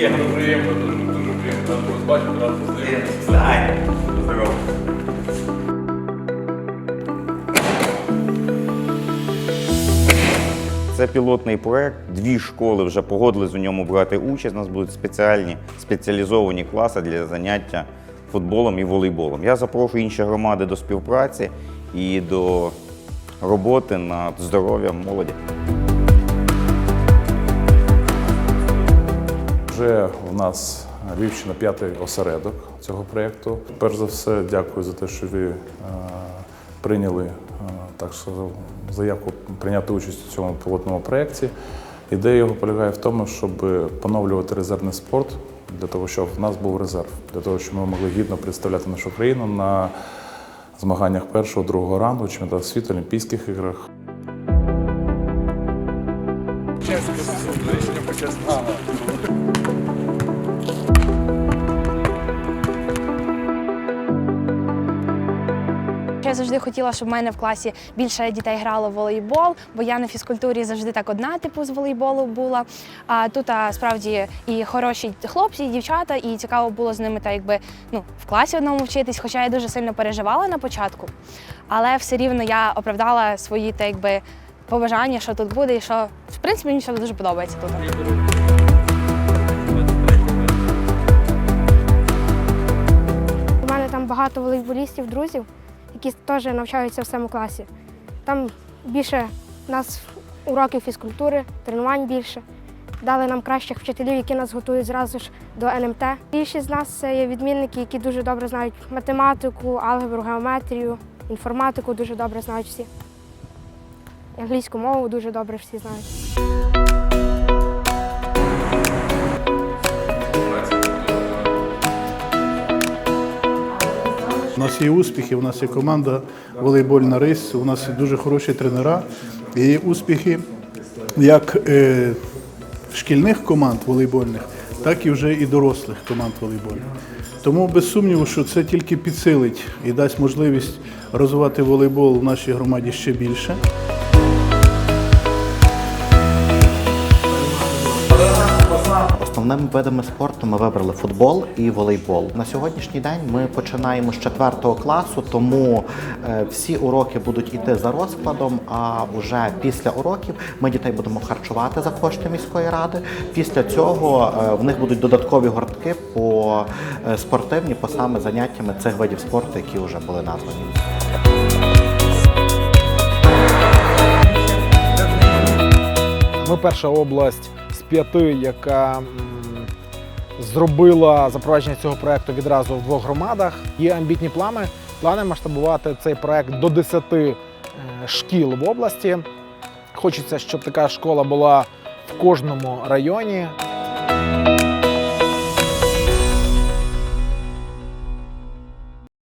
Я дуже приємно, дуже, дуже приємно вас бачити, раз познайомитися. Здорово. Це пілотний проект. Дві школи вже погодились у ньому брати участь. У нас будуть спеціальні спеціалізовані класи для заняття футболом і волейболом. Я запрошую інші громади до співпраці і до роботи над здоров'ям молоді. Вже у нас Львівщина п'ятий осередок цього проєкту. Перш за все, дякую за те, що ви е, прийняли е, так сказав, заявку прийняти участь у цьому пілотному проєкті. Ідея його полягає в тому, щоб поновлювати резервний спорт для того, щоб в нас був резерв, для того, щоб ми могли гідно представляти нашу країну на змаганнях першого, другого раунду, чемпіонатах світу, Олімпійських іграх. Я завжди хотіла, щоб в мене в класі більше дітей грало в волейбол, бо я на фізкультурі завжди так одна, типу, з волейболу була. А тут а, справді і хороші хлопці, і дівчата, і цікаво було з ними так, якби ну, в класі одному вчитись, хоча я дуже сильно переживала на початку. Але все рівно я оправдала свої так, якби, побажання, що тут буде, і що в принципі мені все дуже подобається тут. У мене там багато волейболістів, друзів, які теж навчаються в цьому класі. Там більше нас уроків фізкультури, тренувань більше. Дали нам кращих вчителів, які нас готують зразу ж до НМТ. Більшість з нас це є відмінники, які дуже добре знають математику, алгебру, геометрію, інформатику дуже добре знають всі. Англійську мову дуже добре всі знають. У нас є успіхи, у нас є команда волейбольна рис, у нас є дуже хороші тренера. І успіхи як е, шкільних команд волейбольних, так і вже і дорослих команд волейбольних. Тому без сумніву, що це тільки підсилить і дасть можливість розвивати волейбол в нашій громаді ще більше. Основними видами спорту ми вибрали футбол і волейбол. На сьогоднішній день ми починаємо з 4 класу, тому е, всі уроки будуть йти за розкладом. А вже після уроків ми дітей будемо харчувати за кошти міської ради. Після цього е, в них будуть додаткові гуртки по е, спортивні, по саме заняттями цих видів спорту, які вже були названі. Ми перша область п'яти, яка зробила запровадження цього проекту відразу в двох громадах. Є амбітні плани, плани масштабувати цей проект до 10 е, шкіл в області. Хочеться, щоб така школа була в кожному районі.